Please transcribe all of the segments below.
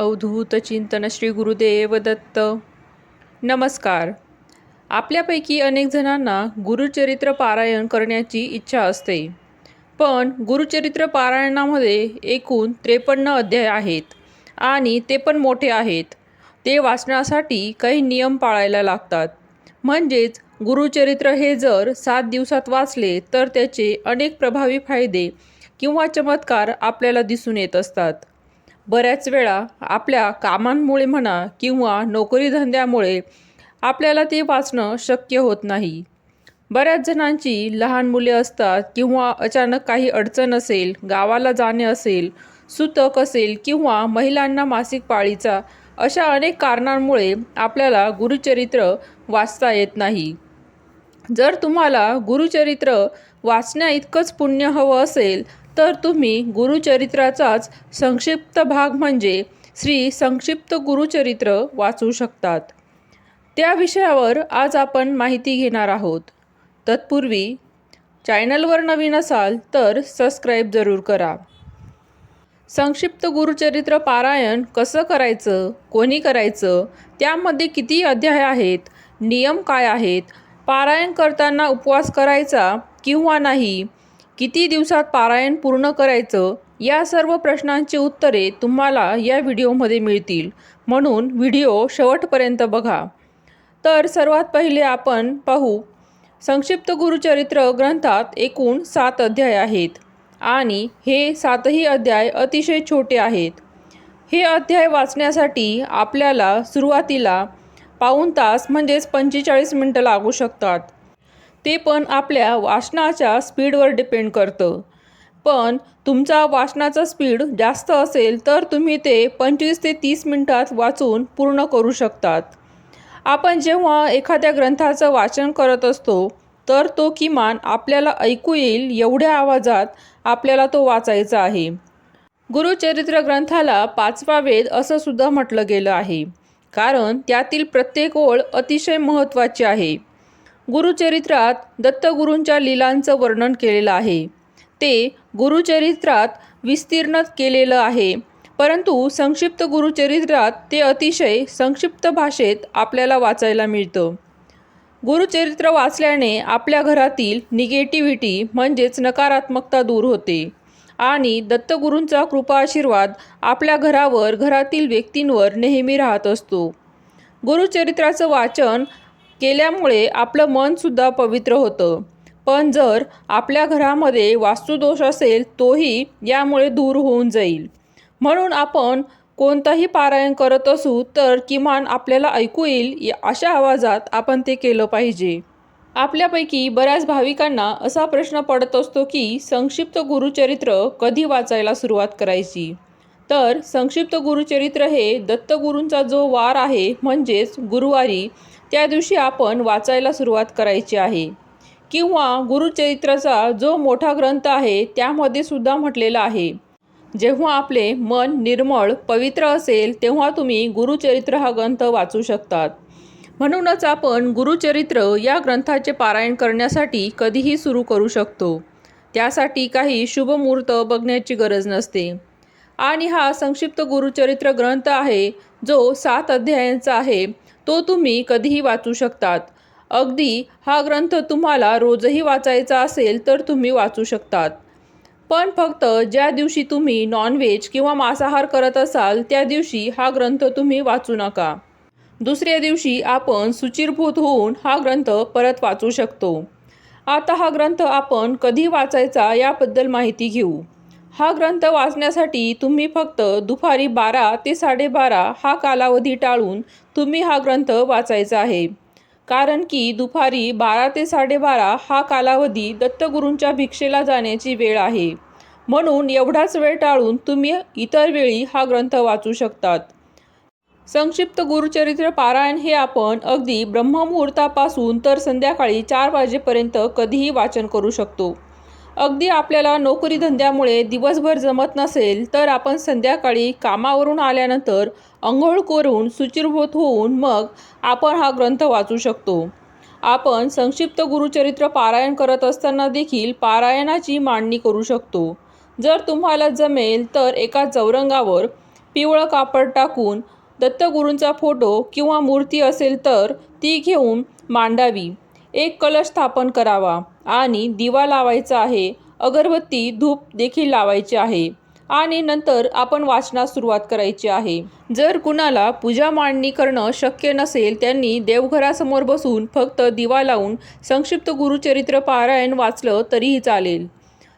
अवधूत चिंतन श्री गुरुदेव दत्त. नमस्कार. आपल्यापैकी अनेक जणांना गुरुचरित्र पारायण करण्याची इच्छा असते. पण गुरुचरित्र पारायणामध्ये एकूण त्रेपन्न अध्याय आहेत आणि ते पण मोठे आहेत. ते वाचण्यासाठी काही नियम पाळायला लागतात. म्हणजेच गुरुचरित्र हे जर सात दिवसात वाचले तर त्याचे अनेक प्रभावी फायदे किंवा चमत्कार आपल्याला दिसून येत असतात. बऱ्याच वेळा आपल्या कामांमुळे म्हणा किंवा नोकरीधंद्यामुळे आपल्याला ते वाचणं शक्य होत नाही. बऱ्याच जणांची लहान मुले असतात किंवा अचानक काही अडचण असेल गावाला जाणे असेल सुतक असेल किंवा महिलांना मासिक पाळीचा अशा अनेक कारणांमुळे आपल्याला गुरुचरित्र वाचता येत नाही. जर तुम्हाला गुरुचरित्र वाचण्या इतकंच पुण्य हवं असेल तर तुम्ही गुरुचरित्राचाच संक्षिप्त भाग म्हणजे श्री संक्षिप्त गुरुचरित्र वाचू शकतात. त्या विषयावर आज आपण माहिती घेणार आहोत. तत्पूर्वी चॅनलवर नवीन असाल तर सबस्क्राईब जरूर करा. संक्षिप्त गुरुचरित्र पारायण कसं करायचं कोणी करायचं त्यामध्ये किती अध्याय आहेत नियम काय आहेत पारायण करताना उपवास करायचा किंवा नाही किती दिवसात पारायण पूर्ण करायचं या सर्व प्रश्नांची उत्तरे तुम्हाला या व्हिडिओमध्ये मिळतील. म्हणून व्हिडिओ शेवटपर्यंत बघा. तर सर्वात पहिले आपण पाहू. संक्षिप्त गुरुचरित्र ग्रंथात एकूण सात अध्याय आहेत आणि हे सातही अध्याय अतिशय छोटे आहेत. हे अध्याय वाचण्यासाठी आपल्याला सुरुवातीला पाऊण तास म्हणजेच पंचेचाळीस मिनटं लागू शकतात. ते पण आपल्या वाचनाच्या स्पीडवर डिपेंड करतं. पण तुमचा वाचनाचा स्पीड जास्त असेल तर तुम्ही ते पंचवीस ते तीस मिनटात वाचून पूर्ण करू शकतात. आपण जेव्हा एखाद्या ग्रंथाचं वाचन करत असतो तर तो किमान आपल्याला ऐकू येईल एवढ्या आवाजात आपल्याला तो वाचायचा आहे. गुरुचरित्र ग्रंथाला पाचवा वेद असं सुद्धा म्हटलं गेलं आहे. कारण त्यातील प्रत्येक ओळ अतिशय महत्त्वाची आहे. गुरुचरित्रात दत्तगुरूंच्या लीलांचं वर्णन केलेलं आहे. ते गुरुचरित्रात विस्तीर्ण केलेलं आहे परंतु संक्षिप्त गुरुचरित्रात ते अतिशय संक्षिप्त भाषेत आपल्याला वाचायला मिळतं. गुरुचरित्र वाचल्याने आपल्या घरातील निगेटिव्हिटी म्हणजेच नकारात्मकता दूर होते आणि दत्तगुरूंचा कृपा आशीर्वाद आपल्या घरावर घरातील व्यक्तींवर नेहमी राहत असतो. गुरुचरित्राचं वाचन केल्यामुळे आपलं मनसुद्धा पवित्र होतं. पण जर आपल्या घरामध्ये वास्तुदोष असेल तोही यामुळे दूर होऊन जाईल. म्हणून आपण कोणताही पारायण करत असू तर किमान आपल्याला ऐकू येईल अशा आवाजात आपण ते केलं पाहिजे. आपल्यापैकी बऱ्याच भाविकांना असा प्रश्न पडत असतो की संक्षिप्त गुरुचरित्र कधी वाचायला सुरुवात करायची? तर संक्षिप्त गुरुचरित्र हे दत्तगुरूंचा जो वार आहे म्हणजेच गुरुवारी त्या दिवशी आपण वाचायला सुरुवात करायची आहे. किंवा गुरुचरित्राचा जो मोठा ग्रंथ आहे त्यामध्ये सुद्धा म्हटलेलं आहे. जेव्हा आपले मन निर्मळ पवित्र असेल तेव्हा तुम्ही गुरुचरित्र हा ग्रंथ वाचू शकतात. म्हणूनच आपण गुरुचरित्र या ग्रंथाचे पारायण करण्यासाठी कधीही सुरू करू शकतो. त्यासाठी काही शुभमुहूर्त बघण्याची गरज नसते. आणि हा संक्षिप्त गुरुचरित्र ग्रंथ आहे जो सात अध्यायांचा आहे. तो तुम्ही कधीही वाचू शकतात. अगदी हा ग्रंथ तुम्हाला रोजही वाचायचा असेल तर तुम्ही वाचू शकतात. पण फक्त ज्या दिवशी तुम्ही नॉनव्हेज किंवा मांसाहार करत असाल त्या दिवशी हा ग्रंथ तुम्ही वाचू नका. दुसऱ्या दिवशी आपण सुचिरभूत होऊन हा ग्रंथ परत वाचू शकतो. आता हा ग्रंथ आपण कधी वाचायचा याबद्दल माहिती घेऊ. हा ग्रंथ वाचण्यासाठी तुम्ही फक्त दुपारी बारा ते साडेबारा हा कालावधी टाळून तुम्ही हा ग्रंथ वाचायचा आहे. कारण की दुपारी बारा ते साडेबारा हा कालावधी दत्तगुरूंच्या भिक्षेला जाण्याची वेळ आहे. म्हणून एवढाच वेळ टाळून तुम्ही इतर वेळी हा ग्रंथ वाचू शकतात. संक्षिप्त गुरुचरित्र पारायण हे आपण अगदी ब्रह्ममुहूर्तापासून तर संध्याकाळी चार वाजेपर्यंत कधीही वाचन करू शकतो. अगदी आपल्याला नोकरी धंद्यामुळे दिवसभर जमत नसेल तर आपण संध्याकाळी कामावरून आल्यानंतर अंघोळ करून सुचिरभूत होऊन मग आपण हा ग्रंथ वाचू शकतो. आपण संक्षिप्त गुरुचरित्र पारायण करत असताना देखील पारायणाची मांडणी करू शकतो. जर तुम्हाला जमेल तर एका चौरंगावर पिवळं कापड टाकून दत्तगुरूंचा फोटो किंवा मूर्ती असेल तर ती घेऊन मांडावी. एक कलश स्थापन करावा. आणि दिवा लावायचा आहे. अगरबत्ती धूप देखील लावायचे आहे. आणि नंतर आपण वाचनास सुरुवात करायची आहे. जर कुणाला पूजा मांडणी करणं शक्य नसेल त्यांनी देवघरासमोर बसून फक्त दिवा लावून संक्षिप्त गुरुचरित्र पारायण वाचलं तरीही चालेल.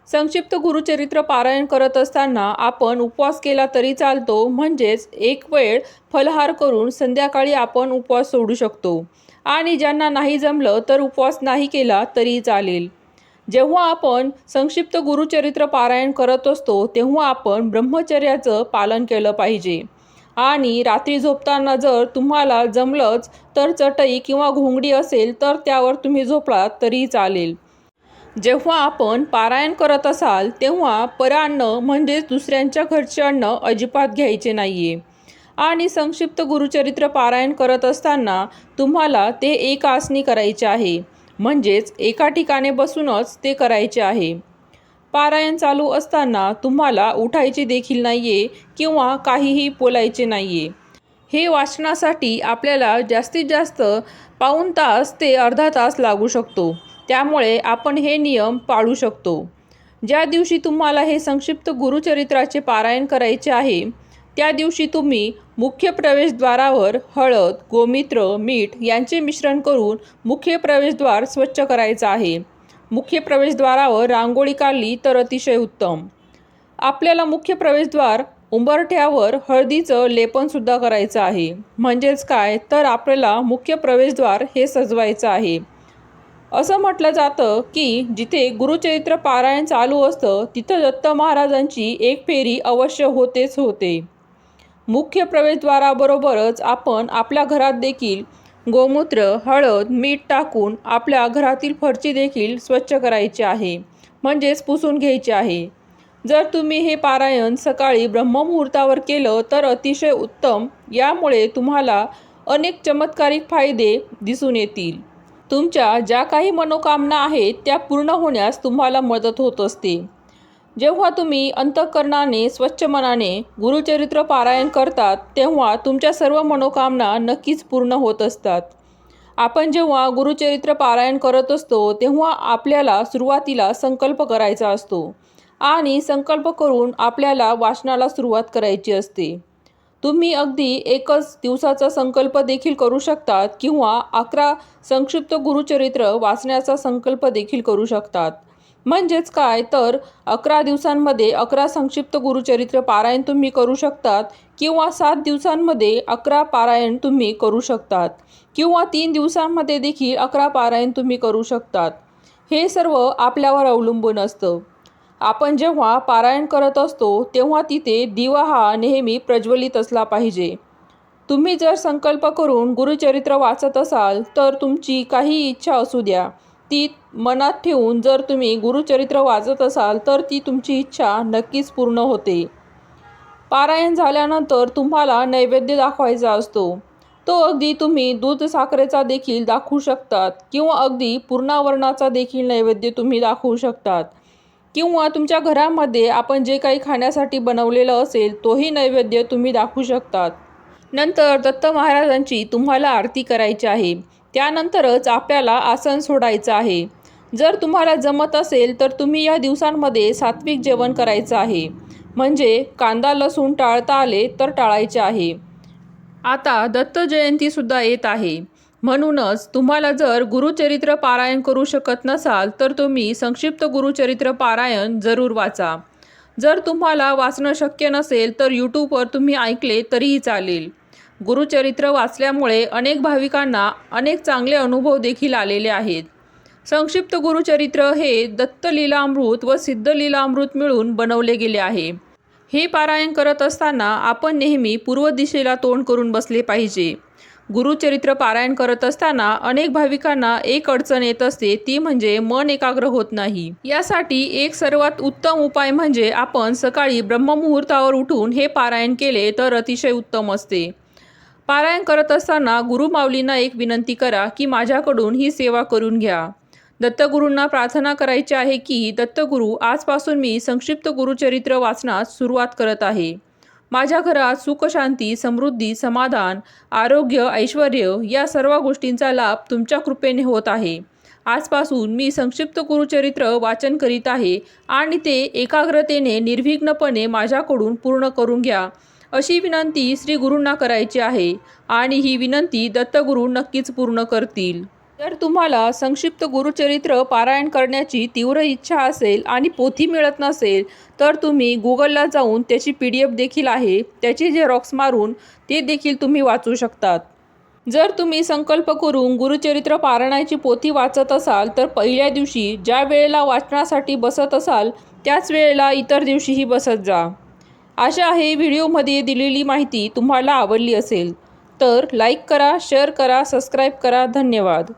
संक्षिप्त गुरुचरित्र पारायण करत असताना आपण उपवास केला तरी चालतो. म्हणजेच एक वेळ फलहार करून संध्याकाळी आपण उपवास सोडू शकतो. आणि ज्यांना नाही जमलं तर उपवास नाही केला तरी चालेल. जेव्हा आपण संक्षिप्त गुरुचरित्र पारायण करत असतो तेव्हा आपण ब्रह्मचर्याचं पालन केलं पाहिजे. आणि रात्री झोपताना जर तुम्हाला जमलंच तर चटई किंवा घोंगडी असेल तर त्यावर तुम्ही झोपलात तरी चालेल. जेव्हा आपण पारायण करत असाल तेव्हा परान्न म्हणजेच दुसऱ्यांच्या घरचे अन्न अजिबात घ्यायचे नाही आहे आणि संक्षिप्त गुरुचरित्र पारायण करत असताना तुम्हाला ते एक आसनी करायचे आहे. म्हणजेच एका ठिकाणी बसूनच ते करायचे आहे. पारायण चालू असताना तुम्हाला उठायचे देखील नाही आहे किंवा काहीही बोलायचे नाही आहे हे वाचनासाठी आपल्याला जास्तीत जास्त पाऊण तास ते अर्धा तास लागू शकतो. त्यामुळे आपण हे नियम पाळू शकतो. ज्या दिवशी तुम्हाला हे संक्षिप्त गुरुचरित्राचे पारायण करायचे आहे त्या दिवशी तुम्ही मुख्य प्रवेशद्वारावर हळद गोमित्र मीठ यांचे मिश्रण करून मुख्य प्रवेशद्वार स्वच्छ करायचं आहे. मुख्य प्रवेशद्वारावर रांगोळी काढली तर अतिशय उत्तम. आपल्याला मुख्य प्रवेशद्वार उंबरठ्यावर हळदीचं लेपनसुद्धा करायचं आहे. म्हणजेच काय? तर आपल्याला मुख्य प्रवेशद्वार हे सजवायचं आहे. असं म्हटलं जातं की जिथे गुरुचरित्र पारायण चालू असतं तिथं दत्त महाराजांची एक फेरी अवश्य होतेच होते. मुख्य प्रवेशद्वाराबरोबरच आपण आपल्या घरात देखील गोमूत्र हळद मीठ टाकून आपल्या घरातील फरची देखील स्वच्छ करायची आहे म्हणजेच पुसून घ्यायची आहे. जर तुम्ही हे पारायण सकाळी ब्रह्ममुहूर्तावर केलं तर अतिशय उत्तम यामुळे तुम्हाला अनेक चमत्कारिक फायदे दिसून येतील. तुमच्या ज्या काही मनोकामना आहेत त्या पूर्ण होण्यास तुम्हाला मदत होत असते. जेव्हा तुम्ही अंतःकरणाने स्वच्छ मनाने गुरुचरित्र पारायण करतात तेव्हा तुमच्या सर्व मनोकामना नक्कीच पूर्ण होत असतात. आपण जेव्हा गुरुचरित्र पारायण करत असतो तेव्हा आपल्याला सुरुवातीला संकल्प करायचा असतो आणि संकल्प करून आपल्याला वाचनाला सुरुवात करायची असते. तुम्ही अगदी एकच दिवसाचा संकल्प देखील करू शकतात किंवा अकरा संक्षिप्त गुरुचरित्र वाचण्याचा संकल्प देखील करू शकतात. म्हणजेच काय? तर अकरा दिवसांमध्ये अकरा संक्षिप्त गुरुचरित्र पारायण तुम्ही करू शकतात किंवा सात दिवसांमध्ये अकरा पारायण तुम्ही करू शकतात किंवा तीन दिवसांमध्ये देखील अकरा पारायण तुम्ही करू शकतात. हे सर्व आपल्यावर अवलंबून असतं. आपण जेव्हा पारायण करत असतो तेव्हा तिथे दिवा हा नेहमी प्रज्वलित असला पाहिजे. तुम्ही जर संकल्प करून गुरुचरित्र वाचत असाल तर तुमची काही इच्छा असू द्या. ती मनात ठेवून जर तुम्ही गुरुचरित्र वाचत असाल तर ती तुमची इच्छा नक्कीच पूर्ण होते. पारायण झाल्यानंतर तुम्हाला नैवेद्य दाखवायचा असतो. तो अगदी तुम्ही दूध साखरेचा देखील दाखवू शकतात किंवा अगदी पूर्णावरणाचा देखील नैवेद्य तुम्ही दाखवू शकतात. किंवा तुमच्या घरामध्ये आपण जे काही खाण्यासाठी बनवलेलं असेल तोही नैवेद्य तुम्ही दाखवू शकतात. नंतर दत्त महाराजांची तुम्हाला आरती करायची आहे. त्यानंतरच आपल्याला आसन सोडायचं आहे. जर तुम्हाला जमत असेल तर तुम्ही या दिवसांमध्ये सात्विक जेवण करायचं आहे. म्हणजे कांदा लसूण टाळता आले तर टाळायचे आहे. आता दत्त जयंतीसुद्धा येत आहे. म्हणूनच तुम्हाला जर गुरुचरित्र पारायण करू शकत नसाल तर तुम्ही संक्षिप्त गुरुचरित्र पारायण जरूर वाचा. जर तुम्हाला वाचणं शक्य नसेल तर यूट्यूबवर तुम्ही ऐकले तरीही चालेल. गुरुचरित्र वाचल्यामुळे अनेक भाविकांना अनेक चांगले अनुभव देखील आलेले आहेत. संक्षिप्त गुरुचरित्र हे दत्तलीलामृत व सिद्धलीलामृत मिळून बनवले गेले आहे. हे पारायण करत असताना आपण नेहमी पूर्व दिशेला तोंड करून बसले पाहिजे. गुरुचरित्र पारायण करत असताना अनेक भाविकांना एक अडचण येत असते ती म्हणजे मन एकाग्र होत नाही. यासाठी एक सर्वात उत्तम उपाय म्हणजे आपण सकाळी ब्रह्ममुहूर्तावर उठून हे पारायण केले तर अतिशय उत्तम असते. पारायण करत असताना गुरुमाऊलींना एक विनंती करा की माझ्याकडून ही सेवा करून घ्या. दत्तगुरूंना प्रार्थना करायची आहे की दत्तगुरू आजपासून मी संक्षिप्त गुरुचरित्र वाचनास सुरुवात करत आहे. माझ्या घरात सुखशांती समृद्धी समाधान आरोग्य ऐश्वर या सर्व गोष्टींचा लाभ तुमच्या कृपेने होत आहे. आजपासून मी संक्षिप्त गुरुचरित्र वाचन करीत आहे आणि ते एकाग्रतेने निर्विघ्नपणे माझ्याकडून पूर्ण करून घ्या. अशी विनंती श्री गुरूंना करायची आहे आणि ही विनंती दत्तगुरू नक्कीच पूर्ण करतील. जर तुम्हाला संक्षिप्त गुरुचरित्र पारायण करण्याची तीव्र इच्छा असेल आणि पोथी मिळत नसेल तर तुम्ही गुगलला जाऊन त्याची पी डी एफ देखील आहे त्याची झेरॉक्स मारून ते देखील तुम्ही वाचू शकतात. जर तुम्ही संकल्प करून गुरुचरित्र पारायणाची पोथी वाचत असाल तर पहिल्या दिवशी ज्या वेळेला वाचनासाठी बसत असाल त्याच वेळेला इतर दिवशीही बसत जा. आशा आहे व्हिडिओमध्ये दिलेली माहिती तुम्हाला आवडली असेल तर लाईक करा शेअर करा सबस्क्राईब करा. धन्यवाद.